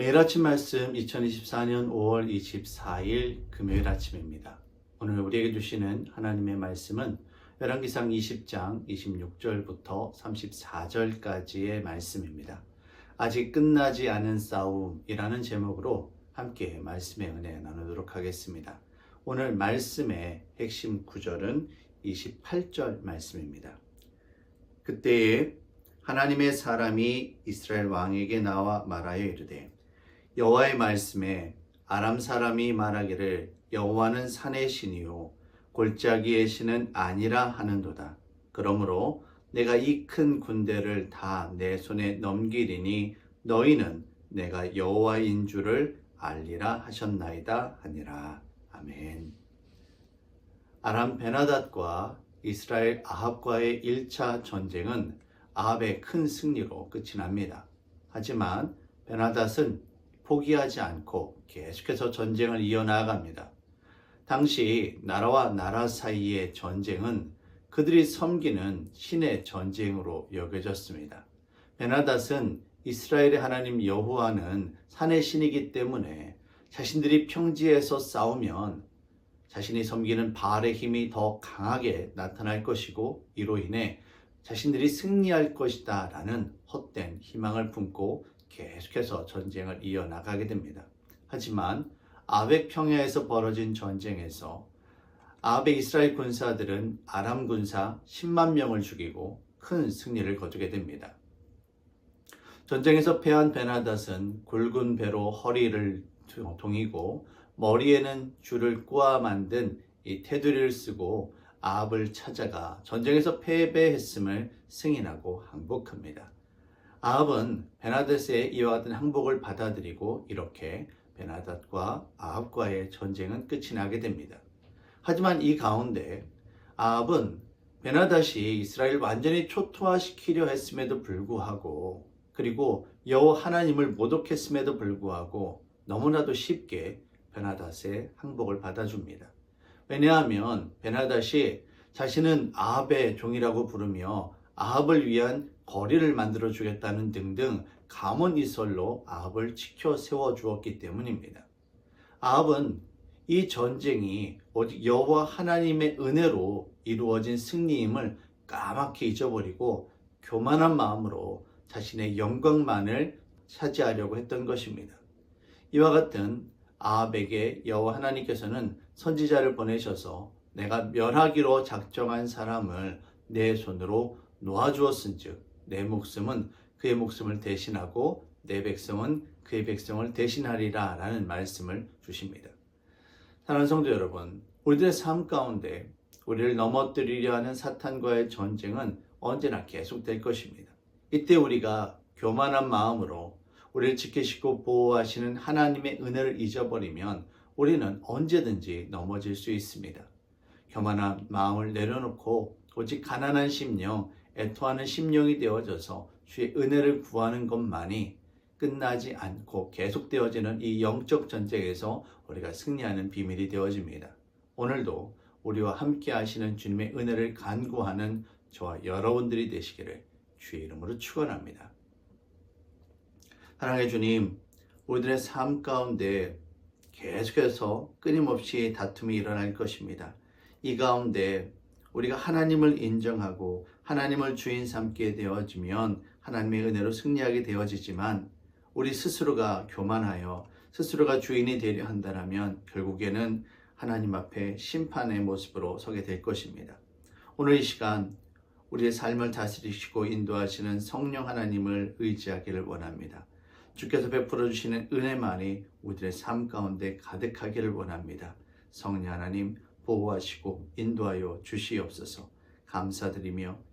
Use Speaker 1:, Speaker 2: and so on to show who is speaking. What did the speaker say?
Speaker 1: 매일 아침 말씀 2024년 5월 24일 금요일 아침입니다. 오늘 우리에게 주시는 하나님의 말씀은 열왕기상 20장 26절부터 34절까지의 말씀입니다. 아직 끝나지 않은 싸움이라는 제목으로 함께 말씀의 은혜 나누도록 하겠습니다. 오늘 말씀의 핵심 구절은 28절 말씀입니다. 그때에 하나님의 사람이 이스라엘 왕에게 나와 말하여 이르되 여호와의 말씀에 아람 사람이 말하기를 여호와는 산의 신이요 골짜기의 신은 아니라 하는도다. 그러므로 내가 이 큰 군대를 다 내 손에 넘기리니 너희는 내가 여호와인 줄을 알리라 하셨나이다 하니라. 아멘. 아람 베나닷과 이스라엘 아합과의 1차 전쟁은 아합의 큰 승리로 끝이 납니다. 하지만 베나닷은 포기하지 않고 계속해서 전쟁을 이어나갑니다. 당시 나라와 나라 사이의 전쟁은 그들이 섬기는 신의 전쟁으로 여겨졌습니다. 베나닷은 이스라엘의 하나님 여호와는 산의 신이기 때문에 자신들이 평지에서 싸우면 자신이 섬기는 바알의 힘이 더 강하게 나타날 것이고 이로 인해 자신들이 승리할 것이다 라는 헛된 희망을 품고 계속해서 전쟁을 이어나가게 됩니다. 하지만 아벡 평야에서 벌어진 전쟁에서 아벡 이스라엘 군사들은 아람 군사 10만 명을 죽이고 큰 승리를 거두게 됩니다. 전쟁에서 패한 베나닷은 굵은 배로 허리를 동이고 머리에는 줄을 꼬아 만든 이 테두리를 쓰고 아합을 찾아가 전쟁에서 패배했음을 승인하고 항복합니다. 아합은 베나닷의 이와 같은 항복을 받아들이고 이렇게 베나닷과 아합과의 전쟁은 끝이 나게 됩니다. 하지만 이 가운데 아합은 베나닷이 이스라엘 완전히 초토화시키려 했음에도 불구하고 그리고 여호 하나님을 모독했음에도 불구하고 너무나도 쉽게 베나닷의 항복을 받아줍니다. 왜냐하면 베나닷이 자신은 아합의 종이라고 부르며 아합을 위한 거리를 만들어 주겠다는 등등 감언 이설로 아합을 지켜 세워 주었기 때문입니다. 아합은 이 전쟁이 오직 여호와 하나님의 은혜로 이루어진 승리임을 까맣게 잊어버리고 교만한 마음으로 자신의 영광만을 차지하려고 했던 것입니다. 이와 같은 아합에게 여호와 하나님께서는 선지자를 보내셔서 내가 멸하기로 작정한 사람을 내 손으로 놓아주었은즉 내 목숨은 그의 목숨을 대신하고 내 백성은 그의 백성을 대신하리라 라는 말씀을 주십니다. 사랑하는 성도 여러분, 우리들의 삶 가운데 우리를 넘어뜨리려 하는 사탄과의 전쟁은 언제나 계속될 것입니다. 이때 우리가 교만한 마음으로 우리를 지키시고 보호하시는 하나님의 은혜를 잊어버리면 우리는 언제든지 넘어질 수 있습니다. 교만한 마음을 내려놓고 오직 가난한 심령, 애토하는 심령이 되어져서 주의 은혜를 구하는 것만이 끝나지 않고 계속되어지는 이 영적 전쟁에서 우리가 승리하는 비밀이 되어집니다. 오늘도 우리와 함께 하시는 주님의 은혜를 간구하는 저와 여러분들이 되시기를 주의 이름으로 축원합니다. 사랑의 주님, 우리들의 삶 가운데 계속해서 끊임없이 다툼이 일어날 것입니다. 이 가운데 우리가 하나님을 인정하고 하나님을 주인 삼게 되어지면 하나님의 은혜로 승리하게 되어지지만 우리 스스로가 교만하여 스스로가 주인이 되려 한다면 결국에는 하나님 앞에 심판의 모습으로 서게 될 것입니다. 오늘 이 시간 우리의 삶을 다스리시고 인도하시는 성령 하나님을 의지하기를 원합니다. 주께서 베풀어 주시는 은혜만이 우리의 삶 가운데 가득하기를 원합니다. 성령 하나님 보호하시고 인도하여 주시옵소서. 감사드리며